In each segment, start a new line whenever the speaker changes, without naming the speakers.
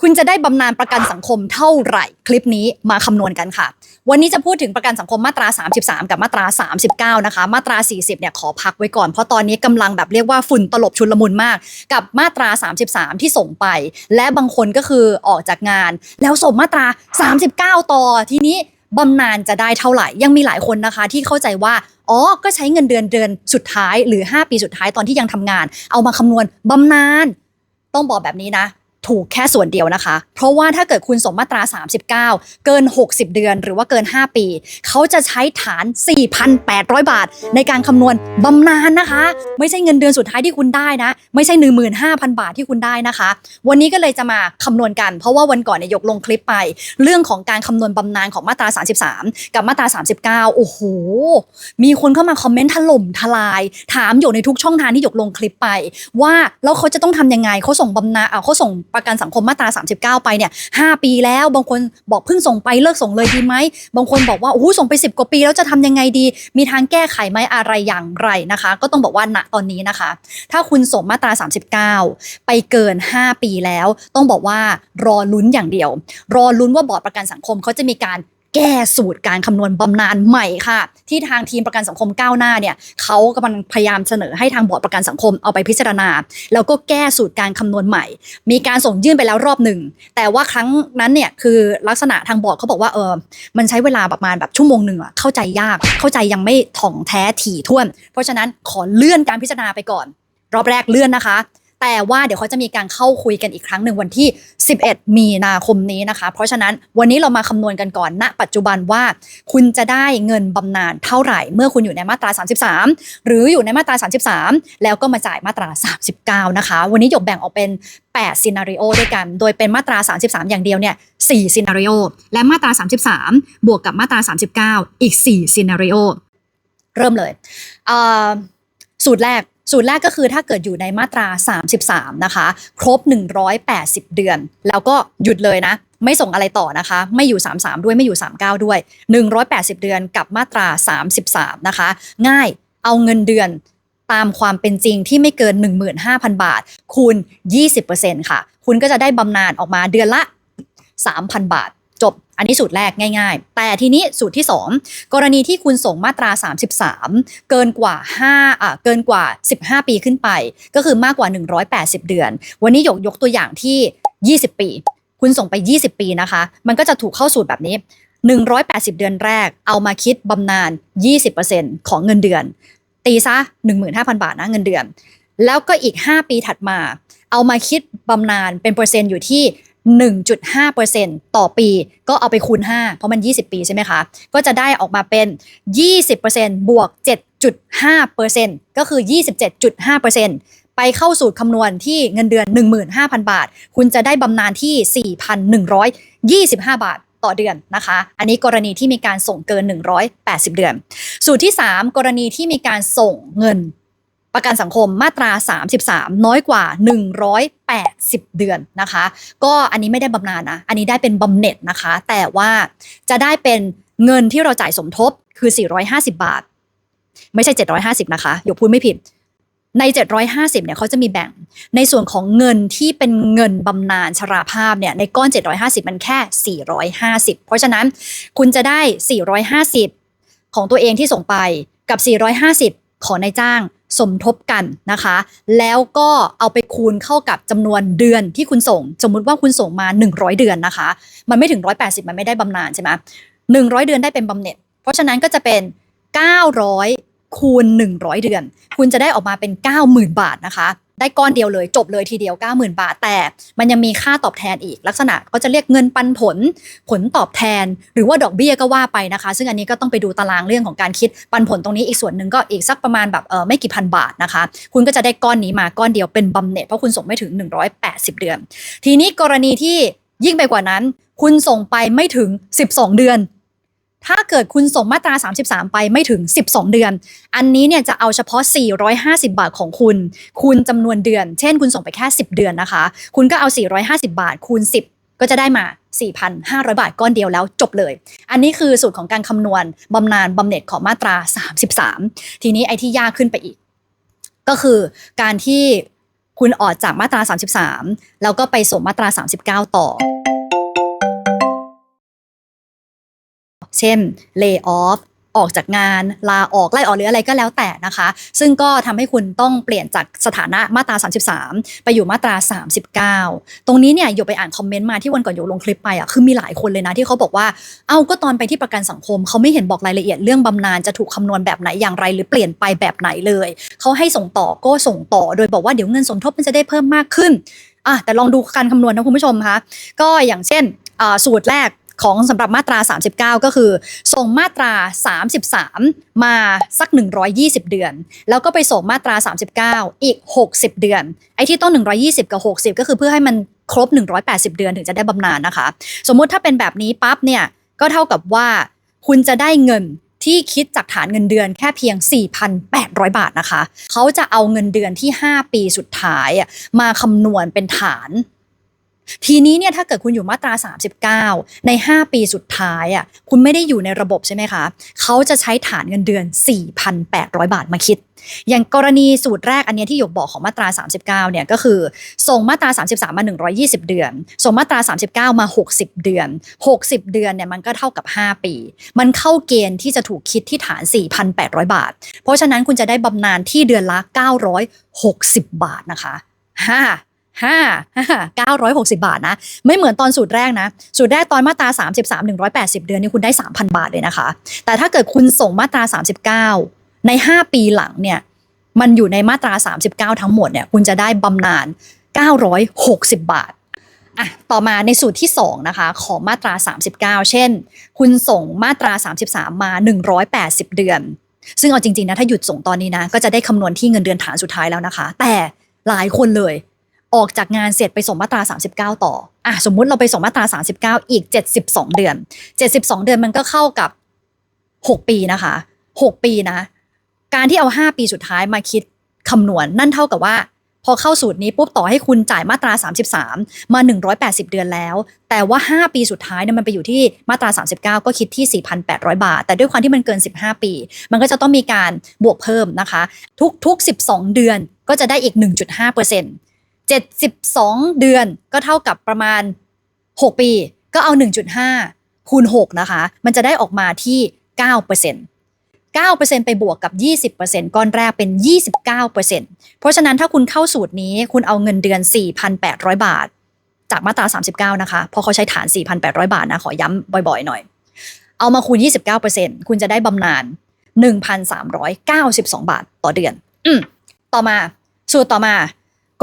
คุณจะได้บำนาญประกันสังคมเท่าไหร่ คลิปนี้มาคำนวณกันค่ะ วันนี้จะพูดถึงประกันสังคมมาตรา 33 กับมาตรา 39 นะคะ มาตรา 40 เนี่ยขอพักไว้ก่อนเพราะตอนนี้กำลังแบบเรียกว่าฝุ่นตลบชุนลมุนมาก กับมาตรา 33 ที่ส่งไป และบางคนก็คือออกจากงาน แล้วส่งมาตรา 39 ต่อทีนี้บำนาญจะได้เท่าไหร่ ยังมีหลายคนนะคะที่เข้าใจว่า อ๋อ ก็ใช้เงินเดือนเดือนสุดท้ายหรือ 5 ปีสุดท้ายตอนที่ยังทำงาน เอามาคำนวณบำนาญต้องบอกแบบนี้นะ ถูกแค่ส่วนเดียวนะคะ เพราะว่าถ้าเกิดคุณสมมาตรา 39 เกิน 60 เดือนหรือว่าเกิน 5 ปี เขาจะใช้ฐาน 4,800 บาท ในการคำนวณบำนาญนะคะ ไม่ใช่เงินเดือนสุดท้ายที่คุณได้นะ ไม่ใช่ 15,000 บาทที่คุณได้นะคะ วันนี้ก็เลยจะมาคำนวณกัน เพราะว่าวันก่อนเนี่ยยกลงคลิปไป เรื่องของการคำนวณบำนาญของมาตรา 33 กับมาตรา 39 โอ้โห มีคนเข้ามาคอมเมนต์ถล่มทลาย ถามอยู่ในทุกช่องทางที่ยกลงคลิปไป ว่าแล้วเขาจะต้องทำยังไงเขาส่งบำนาญอะเขาส่งประกันสังคมมาตรา 39 ไปเนี่ยหปีแล้ว บางคนบอกเพิ่งส่งไปเลิกส่งเลยดีไหม บางคนบอกว่าโอ้โหส่งไป 10 กว่าปีแล้วจะทำยังไงดี มีทางแก้ไขไหมอะไรอย่างไรนะคะ ก็ต้องบอกว่าณตอนนี้นะคะ ถ้าคุณส่งมาตรา 39 ไปเกิน 5 ปีแล้ว ต้องบอกว่ารอลุ้นอย่างเดียว รอลุ้นว่าบอร์ดประกันสังคมเขาจะมีการ แก้สูตรการคำนวณบำนาญใหม่ค่ะ ที่ทางทีมประกันสังคมก้าวหน้าเนี่ยเขากำลังพยายามเสนอให้ทางบอร์ดประกันสังคมเอาไปพิจารณา แล้วก็แก้สูตรการคำนวณใหม่ มีการส่งยื่นไปแล้วรอบหนึ่ง แต่ว่าครั้งนั้นเนี่ยคือลักษณะทางบอร์ดเขาบอกว่าเออมันใช้เวลาประมาณแบบชั่วโมงหนึ่งอะเข้าใจยากเข้าใจยังไม่ถ่องแท้ถี่ถ้วน เพราะฉะนั้นขอเลื่อนการพิจารณาไปก่อน รอบแรกเลื่อนนะคะ แต่ว่าเดี๋ยวเขาจะมีการเข้าคุยกันอีกครั้งหนึ่งวันที่ 11 มีนาคมนี้นะคะ เพราะฉะนั้นวันนี้เรามาคำนวณกันก่อนณปัจจุบันว่า คุณจะได้เงินบำนาญเท่าไหร่ เมื่อคุณอยู่ในมาตรา 33 หรืออยู่ในมาตรา 33 แล้วก็มาจ่ายมาตรา 39 นะคะ วันนี้หยกแบ่งออกเป็น8ซีนารีโอด้วยกัน โดยเป็นมาตรา 33 อย่างเดียวเนี่ย4ซีนารีโอและมาตรา 33 บวกกับมาตรา 39 อีก4ซีนารีโอเริ่มเลย สูตรแรก สูตรแรกก็คือถ้าเกิดอยู่ในมาตรา 33 นะคะ ครบ 180 เดือน แล้วก็หยุดเลยนะ ไม่ส่งอะไรต่อนะคะ ไม่อยู่ 33 ด้วยไม่อยู่ 39 ด้วย 180 เดือนกับมาตรา 33 นะคะ ง่ายเอาเงินเดือนตามความเป็นจริงที่ไม่เกิน 15,000 บาท คูณ 20%ค่ะ คุณก็จะได้บำนาญออกมาเดือนละ 3,000 บาท จบอันนี้สูตรแรกง่าย ๆ แต่ทีนี้สูตรที่ 2 กรณีที่คุณส่งมาตรา 33 เกินกว่า5อะเกินกว่า 15 ปีขึ้นไป ก็คือมากกว่า 180 เดือน วันนี้ยกยกตัวอย่างที่ 20 ปี คุณส่งไป 20 ปีนะคะ มันก็จะถูกเข้าสูตรแบบนี้ 180 เดือนแรกเอามาคิดบำนาญ 20%ของเงินเดือน ตีซะ 15,000 บาทนะเงินเดือน แล้วก็อีก 5 ปีถัดมา เอามาคิดบำนาญเป็นเปอร์เซ็นต์อยู่ที่ 1.5%ต่อปีก็เอาไปคูณ 5 เพราะมัน 20 ปีใช่ไหมคะ ก็จะได้ออกมาเป็น 20%บวก 7.5%ก็คือ 27.5%ไปเข้าสูตรคำนวณที่เงินเดือน 15,000 บาท คุณจะได้บำนาญที่ 4,125 บาทต่อเดือนนะคะ อันนี้กรณีที่มีการส่งเกิน 180 เดือน สูตรที่ 3 กรณีที่มีการส่งเงิน ประกันสังคมมาตรา 33 น้อยกว่า 180 เดือนนะคะ ก็อันนี้ไม่ได้บำนาญนะ อันนี้ได้เป็นบำเหน็จนะคะ แต่ว่าจะได้เป็นเงินที่เราจ่ายสมทบคือ 450 บาท ไม่ใช่ 750 นะคะอยกพูดไม่ผิดใน 750 เนี่ยเขาจะมีแบ่ง ในส่วนของเงินที่เป็นเงินบำนาญชราภาพเนี่ยในก้อน 750 มันแค่ 450 เพราะฉะนั้นคุณจะได้ 450 ของตัวเองที่ส่งไปกับ 450 ของนายจ้าง สมทบกันนะคะ แล้วก็เอาไปคูณเข้ากับจำนวนเดือนที่คุณส่ง สมมุติว่าคุณส่งมา 100 เดือนนะคะ มันไม่ถึง 180 มันไม่ได้บำนาญใช่ไหมหนึ่งเดือนได้เป็นบำเหน็จ เพราะฉะนั้นก็จะเป็น 900 คูณ 100 เดือน คุณจะได้ออกมาเป็น 90,000 บาทนะคะ ได้ก้อนเดียวเลย จบเลยทีเดียว 90,000 บาท แต่มันยังมีค่าตอบแทนอีกลักษณะเขาจะเรียกเงินปันผล ผลตอบแทน หรือว่าดอกเบี้ยก็ว่าไปนะคะ ซึ่งอันนี้ก็ต้องไปดูตารางเรื่องของการคิดปันผลตรงนี้อีกส่วนหนึ่งก็อีกสักประมาณแบบเออไม่กี่พันบาทนะคะ คุณก็จะได้ก้อนนี้มาก้อนเดียวเป็นบำเหน็จเพราะคุณส่งไม่ถึง 180 เดือน ทีนี้กรณีที่ยิ่งไปกว่านั้น คุณส่งไปไม่ถึง 12 เดือน ถ้าเกิดคุณส่งมาตรา 33 ไปไม่ถึง 12 เดือน อันนี้เนี่ยจะเอาเฉพาะ 450 บาทของคุณ คูณจำนวนเดือน เช่น คุณส่งไปแค่ 10 เดือนนะคะ คุณก็เอา 450 บาท คูณ 10ก็จะได้มา 4,500 บาทก้อนเดียวแล้วจบเลย อันนี้คือสูตรของการคำนวณบำนาญบำเหน็จของมาตรา 33 ทีนี้ไอ้ที่ยากขึ้นไปอีก ก็คือการที่คุณออกจากมาตรา 33 แล้วก็ไปส่งมาตรา 39 ต่อ เช่น lay off ออกจากงานลาออกไล่ออกหรืออะไรก็แล้วแต่นะคะ ซึ่งก็ทำให้คุณต้องเปลี่ยนจากสถานะมาตรา 33 ไปอยู่มาตรา 39 ตรงนี้เนี่ยโยไปอ่านคอมเมนต์มาที่วันก่อนโยลงคลิปไปอะคือมีหลายคนเลยนะที่เขาบอกว่า เอ้าก็ตอนไปที่ประกันสังคม เขาไม่เห็นบอกรายละเอียดเรื่องบำนาญจะถูกคำนวณแบบไหนอย่างไร หรือเปลี่ยนไปแบบไหนเลย เขาให้ส่งต่อก็ส่งต่อ โดยบอกว่าเดี๋ยวเงินสมทบมันจะได้เพิ่มมากขึ้นอะแต่ลองดูการคำนวณนะคุณผู้ชมคะก็อย่างเช่นสูตรแรก ของสำหรับมาตรา 39 ก็คือ ส่งมาตรา 33 มาสัก 120 เดือน แล้วก็ไปส่งมาตรา 39 อีก 60 เดือน ไอ้ที่ต้อง 120 กับ 60 ก็คือเพื่อให้มันครบ 180 เดือนถึงจะได้บำนาญนะคะ สมมุติถ้าเป็นแบบนี้ปั๊บเนี่ยก็เท่ากับว่าคุณจะได้เงินที่คิดจากฐานเงินเดือนแค่เพียง 4,800 บาทนะคะ เขาจะเอาเงินเดือนที่ 5 ปีสุดท้ายอะมาคำนวณเป็นฐาน ทีนี้เนี่ยถ้าเกิดคุณอยู่มาตรา 39 ใน 5 ปีสุดท้ายอะคุณไม่ได้อยู่ในระบบใช่ไหมคะ เขาจะใช้ฐานเงินเดือน 4,800 บาทมาคิด อย่างกรณีสูตรแรกอันเนี้ยที่หยกบอกของมาตรา 39 เนี่ยก็คือ ส่งมาตรา 33 มา 120 เดือน ส่งมาตรา 39 มา 60 เดือน 60 เดือนเนี่ยมันก็เท่ากับ 5 ปี มันเข้าเกณฑ์ที่จะถูกคิดที่ฐาน 4,800 บาท เพราะฉะนั้นคุณจะได้บำนาญที่เดือนละ 960 บาทนะคะ ห้าห้าเก้าร้อยหกสิบาทนะ ไม่เหมือนตอนสูตรแรกนะ สูตรแรกตอนมาตรา 33 180 เดือนนี่คุณได้ 3,000 บาทเลยนะคะ แต่ถ้าเกิดคุณส่งมาตรา 39 ใน 5 ปีหลังเนี่ยมันอยู่ในมาตรา 39 ทั้งหมดเนี่ยคุณจะได้บำนาญ960 บาทอะต่อมาในสูตรที่ 2 นะคะ ของมาตรา 39 เช่น คุณส่งมาตรา 33 มา 180 เดือน ซึ่งเอาจริงๆนะถ้าหยุดส่งตอนนี้นะ ก็จะได้คำนวณที่เงินเดือนฐานสุดท้ายแล้วนะคะ แต่หลายคนเลย ออกจากงานเสร็จไปส่งมาตรา 39 ต่ออะสมมุติเราไปส่งมาตรา 39 อีก 72 เดือน 72 เดือนมันก็เข้ากับ 6 ปีนะคะ 6 ปีนะ การที่เอา 5 ปีสุดท้ายมาคิดคำนวณนั่นเท่ากับว่า พอเข้าสูตรนี้ปุ๊บต่อให้คุณจ่ายมาตรา 33 มา 180 เดือนแล้ว แต่ว่า 5 ปีสุดท้ายเนี่ยมันไปอยู่ที่มาตรา 39 ก็คิดที่ 4,800 บาท แต่ด้วยความที่มันเกิน 15 ปี มันก็จะต้องมีการบวกเพิ่มนะคะ ทุกๆ 12 เดือนก็จะได้อีก 1.5เปอร์เ72 เดือนก็เท่ากับประมาณ 6 ปี ก็เอา 1.5 คูณ 6 นะคะ มันจะได้ออกมาที่ 9% 9%ไปบวกกับ 20%ก้อนแรกเป็น 29%เพราะฉะนั้นถ้าคุณเข้าสูตรนี้คุณเอาเงินเดือน 4,800 บาท จากมาตรา 39 นะคะเพราะเขาใช้ฐาน 4,800 บาทนะขอย้ำบ่อยๆ หน่อย เอามาคูณ 29%คุณจะได้บำนาญ 1,392 บาทต่อเดือน อืมต่อมา สูตรต่อมา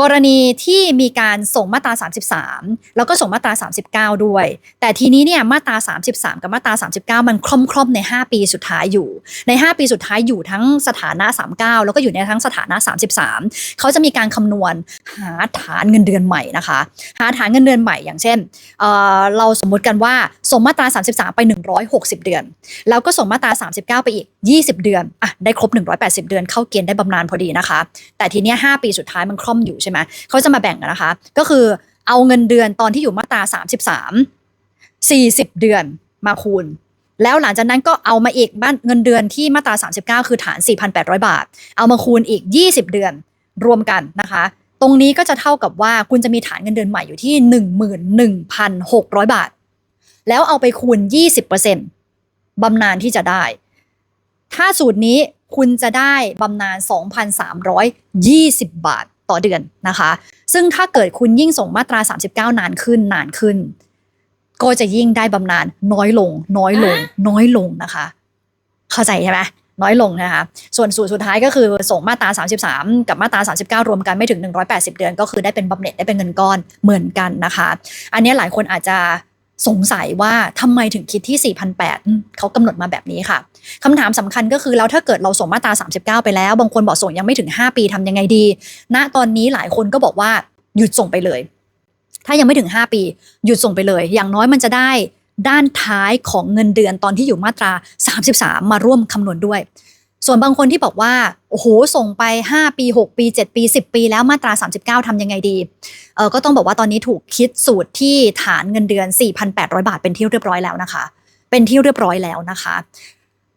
กรณีที่มีการส่งมาตรา 33 แล้วก็ส่งมาตรา 39 ด้วย แต่ทีนี้เนี่ยมาตรา 33 กับมาตรา 39 มันคล่อมคล่อมๆใน 5 ปีสุดท้ายอยู่ ใน 5 ปีสุดท้ายอยู่ทั้งสถานะ 39 แล้วก็อยู่ในทั้งสถานะ 33 เขาจะมีการคำนวณหาฐานเงินเดือนใหม่นะคะ หาฐานเงินเดือนใหม่อย่างเช่นเเราสมมุติกันว่าส่งมาตรา 33 ไป 160 เดือน แล้วก็ส่งมาตรา 39 ไปอีก 20 เดือนอะได้ครบ 180 เดือนเข้าเกณฑ์ได้บำนาญพอดีนะคะ แต่ทีนี้5ปีสุดท้ายมันคล่อมอยู่ใช่ไหมเขาจะมาแบ่งกันนะคะ ก็คือเอาเงินเดือนตอนที่อยู่มาตรา33 40 เดือนมาคูณ แล้วหลังจากนั้นก็เอามาอีกบ้านเงินเดือนที่มาตรา 39 คือฐาน 4,800 บาท เอามาคูณอีก 20 เดือนรวมกันนะคะ ตรงนี้ก็จะเท่ากับว่าคุณจะมีฐานเงินเดือนใหม่อยู่ที่ 11,600 บาท แล้วเอาไปคูณ 20%บำนาญที่จะได้ ถ้าสูตรนี้คุณจะได้บำนาญ2,320 บาท ต่อเดือนนะคะ ซึ่งถ้าเกิดคุณยิ่งส่งมาตรา 39 นานขึ้นนานขึ้น ก็จะยิ่งได้บำนาญน้อยลง น้อยลง น้อยลงนะคะ เข้าใจใช่ไหมน้อยลงนะคะ ส่วนสูตรสุดท้ายก็คือส่งมาตรา 33 กับมาตรา 39 รวมกันไม่ถึง 180 เดือน ก็คือได้เป็นบำเหน็จได้เป็นเงินก้อนเหมือนกันนะคะ อันนี้หลายคนอาจจะ สงสัยว่าทำไมถึงคิดที่ 4,800อืมเขากำหนดมาแบบนี้ค่ะคำถามสำคัญก็คือแล้วถ้าเกิดเราส่งมาตรา 39 ไปแล้ว บางคนบอกส่งยังไม่ถึง 5 ปีทำยังไงดี ณตอนนี้หลายคนก็บอกว่าหยุดส่งไปเลย ถ้ายังไม่ถึง 5 ปี หยุดส่งไปเลย อย่างน้อยมันจะได้ด้านท้ายของเงินเดือนตอนที่อยู่มาตรา 33 มาร่วมคำนวณด้วย ส่วนบางคนที่บอกว่า โอ้โห ส่งไป 5 ปี 6 ปี 7 ปี 10 ปี แล้วมาตรา 39ทำยังไงดีเออก็ต้องบอกว่าตอนนี้ถูกคิดสูตรที่ฐานเงินเดือน 4,800 บาทเป็นที่เรียบร้อยแล้วนะคะ เป็นที่เรียบร้อยแล้วนะคะ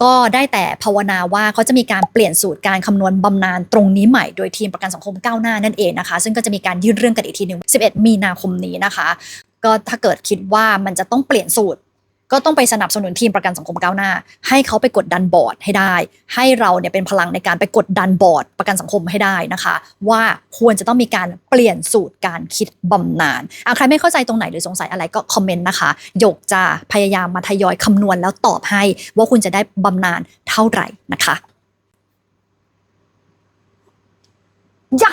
ก็ได้แต่ภาวนาว่าเขาจะมีการเปลี่ยนสูตรการคำนวณบำนาญตรงนี้ใหม่โดยทีมประกันสังคมก้าวหน้านั่นเองนะคะ ซึ่งก็จะมีการยื่นเรื่องกันอีกทีหนึ่ง11 มีนาคมนี้นะคะ ก็ถ้าเกิดคิดว่ามันจะต้องเปลี่ยนสูตร ก็ต้องไปสนับสนุนทีมประกันสังคมก้าวหน้า ให้เขาไปกดดันบอร์ดให้ได้ ให้เราเนี่ยเป็นพลังในการไปกดดันบอร์ดประกันสังคมให้ได้นะคะ ว่าควรจะต้องมีการเปลี่ยนสูตรการคิดบำนาญใครไม่เข้าใจตรงไหนหรือสงสัยอะไรก็คอมเมนต์นะคะหยกจะพยายามมาทยอยคำนวณแล้วตอบให้ ว่าคุณจะได้บำนาญเท่าไหร่นะคะยะ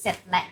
เสร็จแล้ว